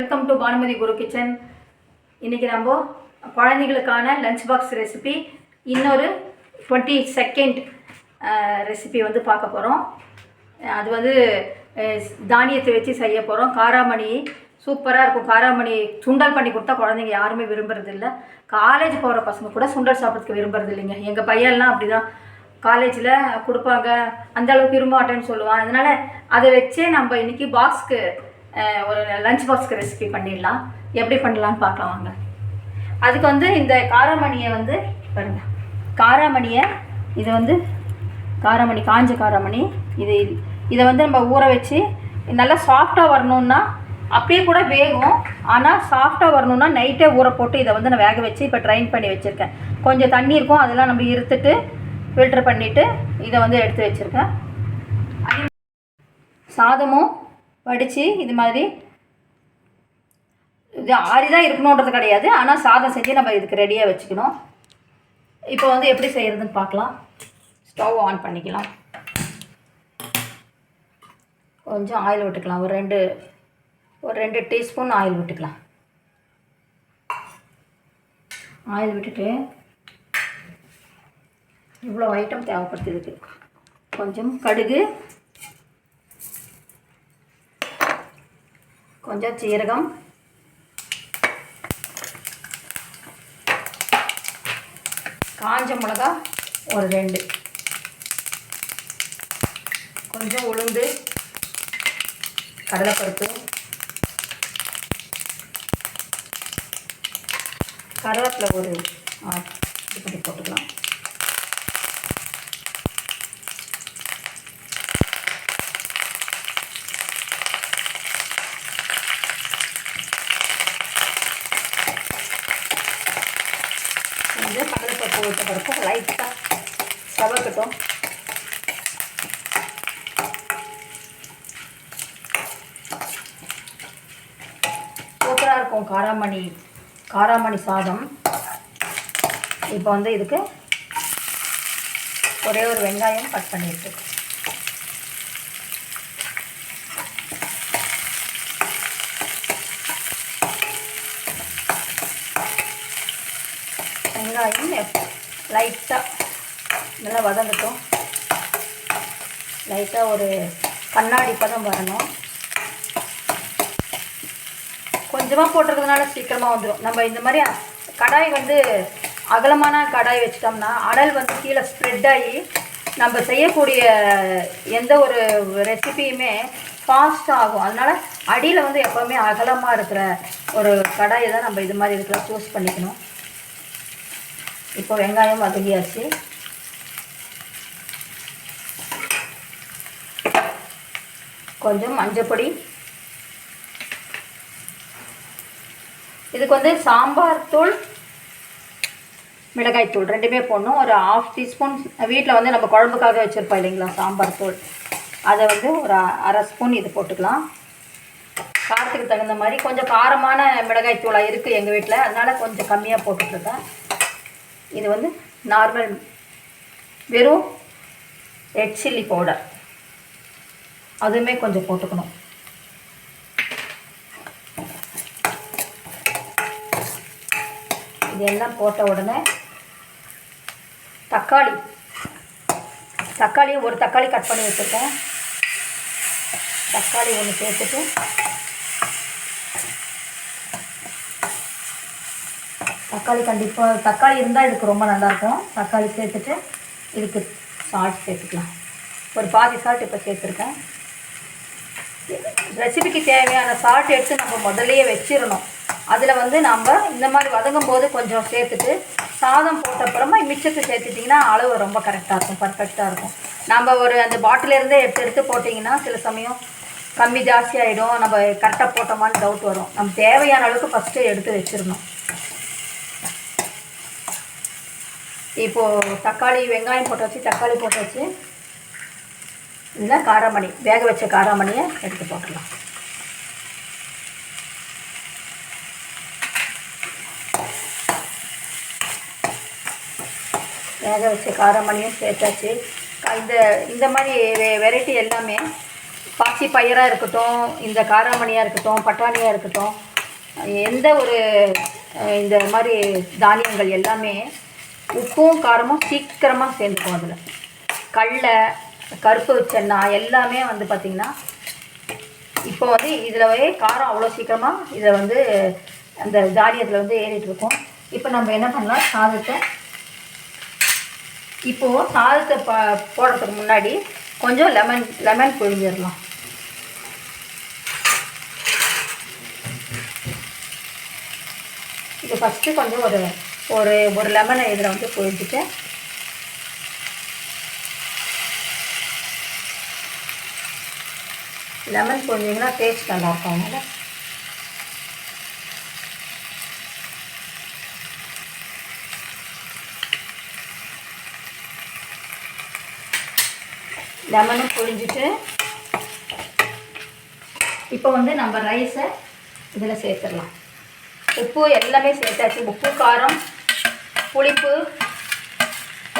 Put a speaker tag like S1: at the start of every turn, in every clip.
S1: Welcome to Bhanumathi Guru kitchen இன்றைக்கி நம்ம குழந்தைகளுக்கான லஞ்ச் பாக்ஸ் ரெசிபி இன்னொரு டுவெண்ட்டி செகண்ட் ரெசிபி வந்து பார்க்க போகிறோம் அது வந்து தானியத்தை வச்சு செய்ய போகிறோம் காராமணி சூப்பராக இருக்கும். காராமணி சுண்டல் பண்ணி கொடுத்தா குழந்தைங்க யாருமே விரும்புறது இல்லை காலேஜ் போகிற பசங்க கூட சுண்டல் சாப்பிட்றதுக்கு விரும்புறது இல்லைங்க எங்கள் பையன்லாம் அப்படி தான் காலேஜில் கொடுப்பாங்க. அந்த அளவுக்கு விரும்ப மாட்டேன்னு சொல்லுவான். அதனால் அதை வச்சே நம்ம இன்னைக்கு பாக்ஸ்க்கு ஒரு லஞ்ச் பாக்ஸ்க்கு ரெசிபி பண்ணிடலாம். எப்படி பண்ணலான்னு பார்க்கலாம் வாங்க. அதுக்கு வந்து இந்த காராமணியை வந்து பாருங்க. காராமணியை இது வந்து காராமணி காஞ்ச காராமணி இது இதை. வந்து நம்ம ஊற வச்சு நல்லா சாஃப்டாக வரணுன்னா அப்படியே கூட வேகும். ஆனால் சாஃப்டாக வரணும்னா நைட்டே ஊற போட்டு இதை வந்து நான் வேக வச்சு இப்போ ட்ரைன் பண்ணி வச்சுருக்கேன். கொஞ்சம் தண்ணி இருக்கும் அதெல்லாம் நம்ம இருத்துட்டு ஃபில்டர் பண்ணிவிட்டு இதை வந்து எடுத்து வச்சுருக்கேன். சாதமும் வடித்து இது மாதிரி இது ஆறி தான் இருக்கணுன்றது கிடையாது. ஆனால் சாதம் செஞ்சு நம்ம இதுக்கு ரெடியாக வச்சுக்கணும். இப்போ வந்து எப்படி செய்கிறதுன்னு பார்க்கலாம். ஸ்டவ் ஆன் பண்ணிக்கலாம். கொஞ்சம் ஆயில் விட்டுக்கலாம். ஒரு ரெண்டு ஒரு ரெண்டு டீஸ்பூன் ஆயில் விட்டுக்கலாம். ஆயில் விட்டுட்டு இவ்வளோ ஐட்டம் தேவைப்படுது இதுக்கு. கொஞ்சம் கடுகு கொஞ்சம் சீரகம். காஞ்ச மிளகா ஒரு ரெண்டு. கொஞ்சம் உளுந்து கடலைப்பருப்பு கருவேப்பில் ஒரு ஆ, இது பண்ணி போட்டுக்கலாம். வந்து கடலைப்பருப்பு விட்ட பிறகு லைட்டாக சவக்கட்டும் சூப்பராக இருக்கும் காராமணி காராமணி சாதம். இப்போ வந்து இதுக்கு ஒரே ஒரு வெங்காயம் கட் பண்ணியிருக்கு வெங்காயம் லைட்டாக நல்லா வதங்கட்டும். லைட்டாக ஒரு கண்ணாடி பதம் வரணும். கொஞ்சமாக போட்டிருக்கிறதுனால சீக்கிரமாக வந்துடும் நம்ம இந்த மாதிரி கடாய் வந்து அகலமான கடாய் வச்சிட்டோம்னா அனல் வந்து கீழே ஸ்ப்ரெட் ஆகி நம்ம செய்யக்கூடிய எந்த ஒரு ரெசிபியுமே ஃபாஸ்ட்டாக ஆகும். அதனால் அடியில் வந்து எப்போவுமே அகலமாக இருக்கிற ஒரு கடாயை தான் நம்ம இது மாதிரி இருக்கிற சூஸ் பண்ணிக்கணும். இப்போ வெங்காயம் வதக்கியாச்சு. கொஞ்சம் மஞ்சப்பொடி இதுக்கு வந்து சாம்பார் தூள் மிளகாய் தூள் ரெண்டுமே போடணும். ஒரு ஆஃப் டீஸ்பூன் வீட்டில் வந்து நம்ம குழம்புக்காக வச்சுருப்போம் இல்லைங்களா சாம்பார் தூள். அதை வந்து ஒரு அரை ஸ்பூன் இது போட்டுக்கலாம். காரத்துக்கு தகுந்த மாதிரி கொஞ்சம் காரமான மிளகாய் தூளாக இருக்குது எங்கள் வீட்டில் அதனால் கொஞ்சம் கம்மியாக போட்டுட்ருக்கேன் இது வந்து நார்மல் வெறும் ரெட் சில்லி பவுடர் அதுவுமே கொஞ்சம் போட்டுக்கணும். இதெல்லாம் போட்ட உடனே தக்காளி. தக்காளியும் ஒரு தக்காளி கட் பண்ணி வச்சுருக்கேன் தக்காளி ஒன்று சேர்த்துட்டு தக்காளி கண்டிப்பாக தக்காளி இருந்தால் இதுக்கு ரொம்ப நல்லாயிருக்கும் தக்காளி சேர்த்துட்டு இதுக்கு சால்ட் சேர்த்துக்கலாம். ஒரு பாதி சால்ட் இப்போ சேர்த்துருக்கேன். ரெசிபிக்கு தேவையான சால்ட் எடுத்து நம்ம முதல்லையே வச்சிடணும். அதில் வந்து நம்ம இந்த மாதிரி வதங்கும் போது கொஞ்சம் சேர்த்துட்டு சாதம் போட்ட அப்புறமா மிச்சத்தை சேர்த்துட்டிங்கன்னா அளவு ரொம்ப கரெக்டாக இருக்கும் பர்ஃபெக்டாக இருக்கும். நம்ம ஒரு அந்த பாட்டிலேருந்தே எடுத்து எடுத்து போட்டிங்கன்னா சில சமயம் கம்மி ஜாஸ்தி ஆகிடும் நம்ம கரெக்டாக போட்டோமான்னு டவுட் வரும். நம்ம தேவையான அளவுக்கு ஃபஸ்ட்டு எடுத்து வச்சிடணும். இப்போது தக்காளி வெங்காயம் போட்டாச்சு தக்காளி போட்டாச்சு. இதில் காராமணி வேக வச்ச காராமணியை எடுத்து போட்டுடலாம். வேக வச்ச காராமணியும் சேர்த்தாச்சு. இந்த இந்த மாதிரி வெ வெரைட்டி எல்லாமே பாசி பயிராக இருக்கட்டும் இந்த காராமணியாக இருக்கட்டும் பட்டாணியாக இருக்கட்டும் எந்த ஒரு இந்த மாதிரி தானியங்கள் எல்லாமே உப்பும் காரமும் சீக்கிரமாக சேர்ந்துக்கும் அதில். கடலை கருப்பு சென்னா எல்லாமே வந்து பார்த்திங்கன்னா இப்போ வந்து இதில் காரம் அவ்வளோ சீக்கிரமாக இதை வந்து அந்த தானியத்தில் வந்து ஏறிட்டு இருக்கும். இப்போ நம்ம என்ன பண்ணலாம்? சாதத்தை இப்போது சாதத்தை ப போடுறதுக்கு முன்னாடி கொஞ்சம் லெமன் லெமன் புழிஞ்சிடலாம். இது ஃபஸ்ட்டு கொஞ்சம் ஒரு ஒரு ஒரு லெமனை இதில் வந்து புழிஞ்சிட்டு லெமன் புழிஞ்சிங்கன்னா டேஸ்ட் நல்லாயிருக்கும் அதனால். லெமனும் புழிஞ்சிட்டு இப்போ வந்து நம்ம ரைஸை இதில் சேர்த்துடலாம். உப்பு எல்லாமே சேர்த்தாச்சு. உப்பு காரம் புளிப்பு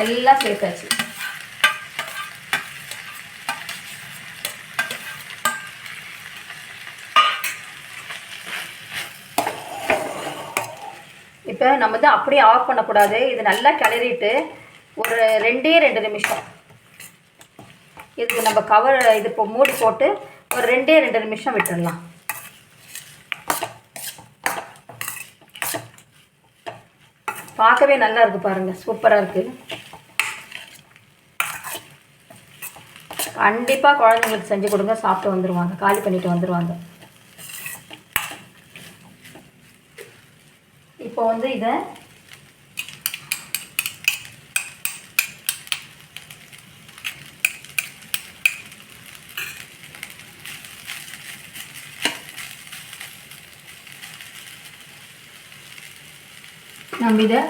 S1: எல்லாம் சேர்த்தாச்சு. இப்போ நம்ம வந்து அப்படியே ஆஃப் பண்ணக்கூடாது. இது நல்லா கிளறிட்டு ஒரு ரெண்டே ரெண்டு நிமிஷம். இதுக்கு நம்ம கவர் இது இப்போ மூடி போட்டு ஒரு ரெண்டே ரெண்டு நிமிஷம் விட்டுடலாம் பார்க்கவே நல்லா இருக்குது பாருங்கள் சூப்பராக இருக்குது கண்டிப்பாக குழந்தைங்களுக்கு செஞ்சு கொடுங்க. சாப்பிட்டு வந்துடுவாங்க காலி பண்ணிட்டு வந்துடுவாங்க இப்போ வந்து இதை நம்ம இதை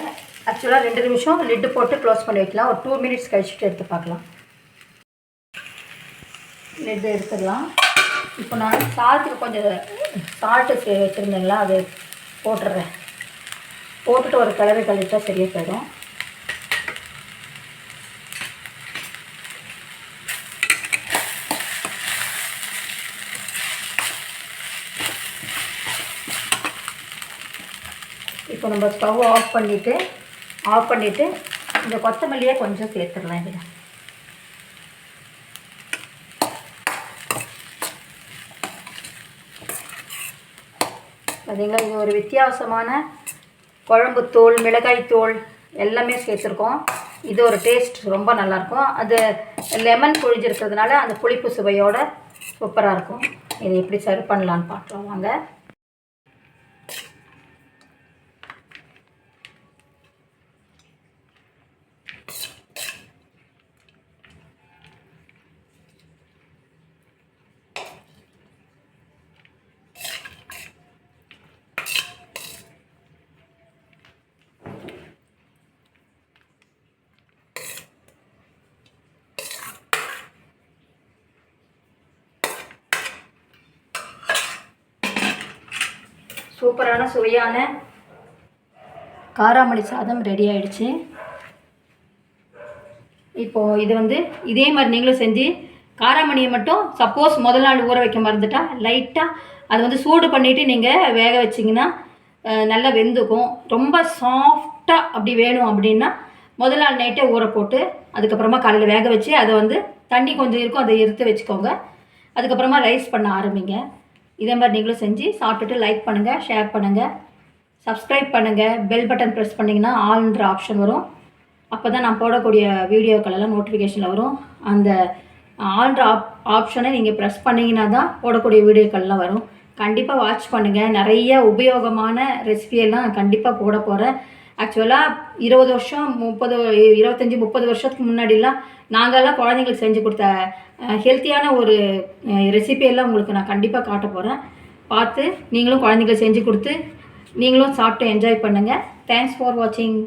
S1: ஆக்சுவலாக ரெண்டு நிமிஷம் லிட்டு போட்டு க்ளோஸ் பண்ணி வைக்கலாம். ஒரு டூ மினிட்ஸ் கழிச்சுட்டு எடுத்து பார்க்கலாம். லிட்டு எடுத்துடலாம். இப்போ நான் சாதத்துக்கு கொஞ்சம் சால்ட்டு வச்சுருந்தேங்களா அது போட்டுடுறேன். போட்டுட்டு ஒரு கிளறி கழிச்சா சரியாக போயிடும். இப்போ நம்ம ஸ்டவ் ஆஃப் பண்ணிவிட்டு ஆஃப் பண்ணிவிட்டு இந்த கொத்தமல்லியை கொஞ்சம் சேர்த்துடலாம் இதில். பார்த்தீங்களா இது ஒரு வித்தியாசமான குழம்புத்தூள் தோல் எல்லாமே சேர்த்துருக்கோம். இது ஒரு டேஸ்ட் ரொம்ப நல்லாயிருக்கும். அது லெமன் புழிஞ்சிருக்கிறதுனால அந்த புளிப்பு சுவையோட சூப்பராக இருக்கும். இதை எப்படி சர்வ் பண்ணலான்னு பார்க்கலாம் வாங்க. சூப்பரான சுவையான காராமணி சாதம் ரெடி ஆயிடுச்சு. இப்போது இது வந்து இதே மாதிரி நீங்களும் செஞ்சு காராமணியை மட்டும் சப்போஸ் முதல் நாள் ஊற வைக்க மறந்துட்டா லைட்டாக அது வந்து சூடு பண்ணிவிட்டு நீங்கள் வேக வச்சிங்கன்னா நல்லா வெந்துக்கும். ரொம்ப சாஃப்டாக அப்படி வேணும் அப்படின்னா முதல் நாள் நைட்டே ஊற போட்டு அதுக்கப்புறமா காலையில் வேக வச்சு அதை வந்து தண்ணி கொஞ்சம் இருக்கும் அதை எடுத்து வச்சுக்கோங்க. அதுக்கப்புறமா ரைஸ் பண்ண ஆரம்பிங்க. இதே மாதிரி நீங்களும் செஞ்சு சாப்பிட்டுட்டு லைக் பண்ணுங்கள் ஷேர் பண்ணுங்கள் சப்ஸ்கிரைப் பண்ணுங்கள் பெல் பட்டன் ப்ரெஸ் பண்ணிங்கன்னா ஆல்ன்ற ஆப்ஷன் வரும். அப்போ தான் நான் போடக்கூடிய வீடியோக்கள் எல்லாம் நோட்டிஃபிகேஷனில் வரும். அந்த ஆல்ன்ற ஆப் ஆப்ஷனை நீங்கள் ப்ரெஸ் பண்ணிங்கன்னா தான் போடக்கூடிய வீடியோக்கள்லாம் வரும். கண்டிப்பாக வாட்ச் பண்ணுங்கள் நிறைய உபயோகமான ரெசிபியெல்லாம் கண்டிப்பாக போட போகிறேன் ஆக்சுவலாக இருபது வருஷம் முப்பது இருபத்தஞ்சி முப்பது வருஷத்துக்கு முன்னாடிலாம் நாங்கள்லாம் குழந்தைங்களுக்கு செஞ்சு கொடுத்த ஹெல்த்தியான ஒரு ரெசிபியெல்லாம் உங்களுக்கு நான் கண்டிப்பாக காட்ட போகிறேன் பார்த்து நீங்களும் குழந்தைங்களுக்கு செஞ்சு கொடுத்து நீங்களும் சாப்பிட்டு என்ஜாய் பண்ணுங்கள் தேங்க்ஸ் ஃபார் வாட்சிங்